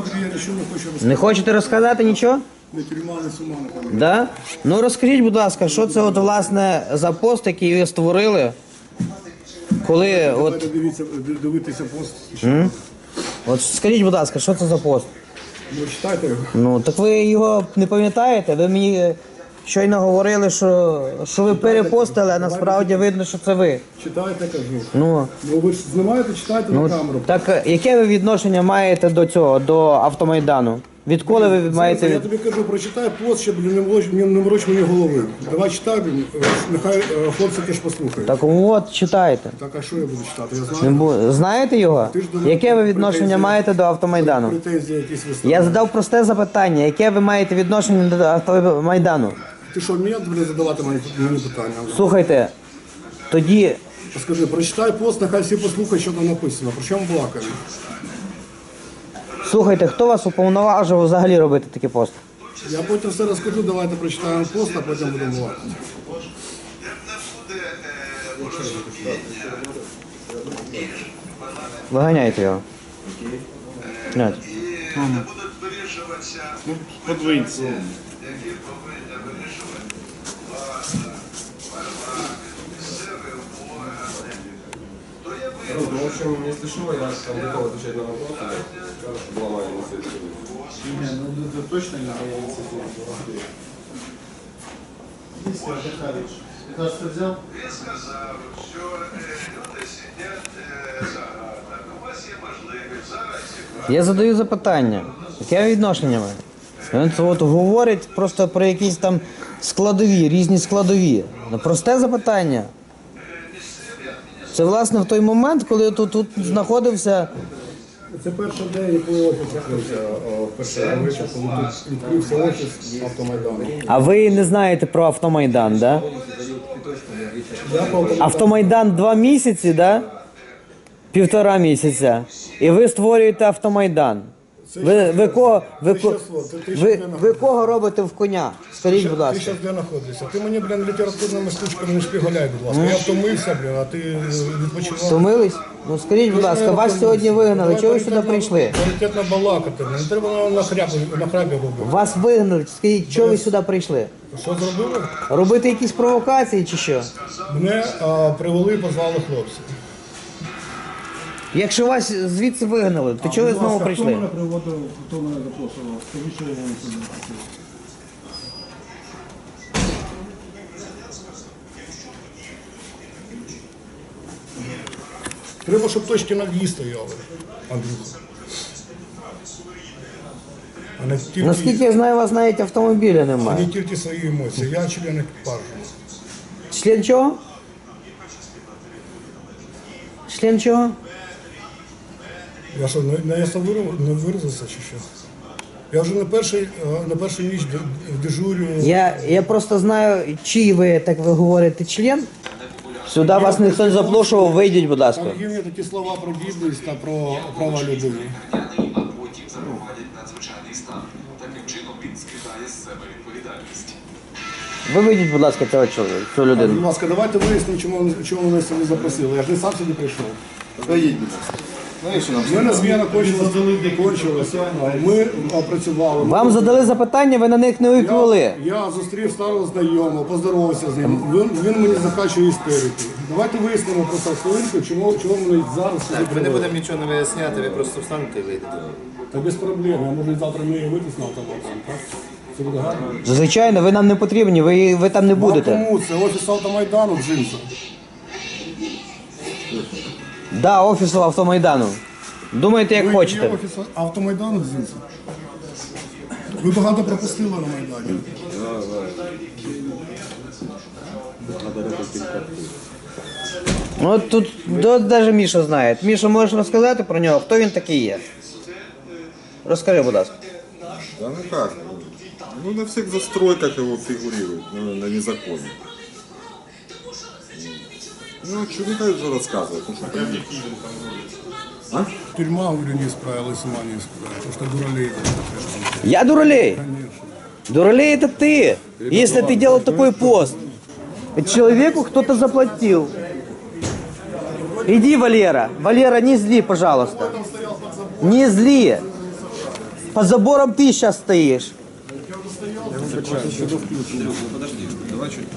вам, я нічого не хочу розказати. Не хочете розказати нічого? Не тюрма, не сума, не пам'ятаю. Да? Ну розкажіть, будь ласка, що це от власне за пост, який ви створили? Коли от, Давайте дивіться, дивитися пост. от скажіть, будь ласка, що це за пост? Ну, читайте його. Ну так ви його не пам'ятаєте? Ви мені щойно говорили, що, що ви перепостили, а насправді видно, що це ви. Читайте, кажу. Ну, Ну ви ж знімаєте, читайте ну на камеру. так яке ви відношення маєте до цього, до автомайдану? Відколи ви маєте Я від... тобі кажу, прочитай пост, щоб не мороч, не, не мороч мені голови. Давай читай, е, нехай е, хлопці теж послухають. Так. Так от читайте. Так, а що я буду читати? Я Не знаю, бу- Знаєте його? Ти ж до мене Яке ви відношення претензії. маєте до автомайдану? претензії якісь виставляють. Я задав просте запитання, яке ви маєте відношення до автомайдану? Ти що, мені тобі задавати мені, мені питання? Слухайте, тоді Скажи, прочитай пост, нехай всі послухають, що там написано. Про чому балакаємо? слухайте, хто вас уповноважив взагалі робити такий пост? Я потім все розкажу, давайте прочитаємо пост, а потім будемо балакати. Виганяйте його. Глянь. будуть вирішуватися Подвинься. які повинні вирішувати влада, парламент, місцеві органи. То є Ну, в общем, если что, я там готов отвечать на вопросы, чтобы ломали на свете. Не, ну это точно не моя инициатива. Если Захарович, ты нас что взял? він сказав, що е, люди сидять е, за гратами. У вас є можливість зараз зібрати. Я задаю запитання. Яке відношення має? Він це от говорить просто про якісь там складові, різні складові. Ну, просте запитання. Це власне в той момент, коли я тут, тут знаходився. Це перший день, коли офіс відкрився, о, перший вечір, коли тут відкрився офіс автомайдану. А ви не знаєте про автомайдан, да? Я по автомайдану Автомайдан два місяці, да? Півтора місяця. І ви створюєте автомайдан. Ви, ви, кого, ви, ко- щас от, ти- ти ви, щас ви кого робите в коня? Скажіть, будь Ти ласка. зараз де знаходишся? Ти мені, блін, літературними штучками не шпіголяй, будь ласка. Я втомився, блін, а ти е, відпочивав. Втомились? Ну скажіть, будь ласка, вас сьогодні вигнали. Чого ви сюди прийшли? Паритетно балакати. Не треба на хрябі, на хрябі робити. Вас вигнали. Скажіть, чого ви сюди прийшли? Що зробили? Робити якісь провокації чи що? Мене а, привели позвали хлопці. Якщо вас звідси вигнали, то чого ви знову Хто мене приводив, хто мене запрошував? Скажіть, що я сюди хотів. Треба, щоб точки над «і» стояли, Андрюха. А не тільки, Наскільки я знаю, у вас навіть автомобіля не немає. тільки свої емоції. Я член екіпажу. Член чого? Член чого? Я що, не, не, виразився чи що? Я вже на перший, е, на першу ніч дежурю. Я, я просто знаю, чий ви, так ви говорите, член. Сюди вас ніхто не запрошував, вийдіть, будь ласка. Там є такі слова про гідність та про права людини. Ви вийдіть, будь ласка, цього чоловіка, цю Будь ласка, давайте вияснимо, чому, чому вони сюди запросили. Я ж не сам сюди прийшов. У мене зміна кончилася. Ми опрацювали. Вам задали запитання, ви на них не відповіли. Я, зустрів старого знайомого, поздоровався з ним. Він, він мені закачує істерику. Давайте вияснимо просто хвилинку, чому, чому вони зараз сюди Ми не привели. будемо нічого не виясняти, ви просто встанете і вийдете. Та без проблем. Я можу і завтра мені вийти на автомат. Так? Це буде гарно. Звичайно, ви нам не потрібні, ви, ви там не А будете. кому це? Офіс автомайдану джинса. Да, офісу автомайдану. Думайте, як Ви хочете. офіс автомайдану джинса. Ви багато пропустили на Майдані. Ну от тут до, навіть Міша знає. Міша, можеш розказати про нього, хто він такий є? Розкажи, будь ласка. Да ну как? Ну на всех застройках его фигурирует, ну, на незаконных. Ну, что не же рассказывать? Ну, что Тюрьма, говорю, не справилась, ума не сказала. Потому что дуралей. Я дуралей. Дуралей это ты. Если ты делал такой пост. Человеку кто-то заплатил. Иди, Валера. Валера, не зли, пожалуйста. Не зли. Под забором ты сейчас стоишь. Подожди, давай чуть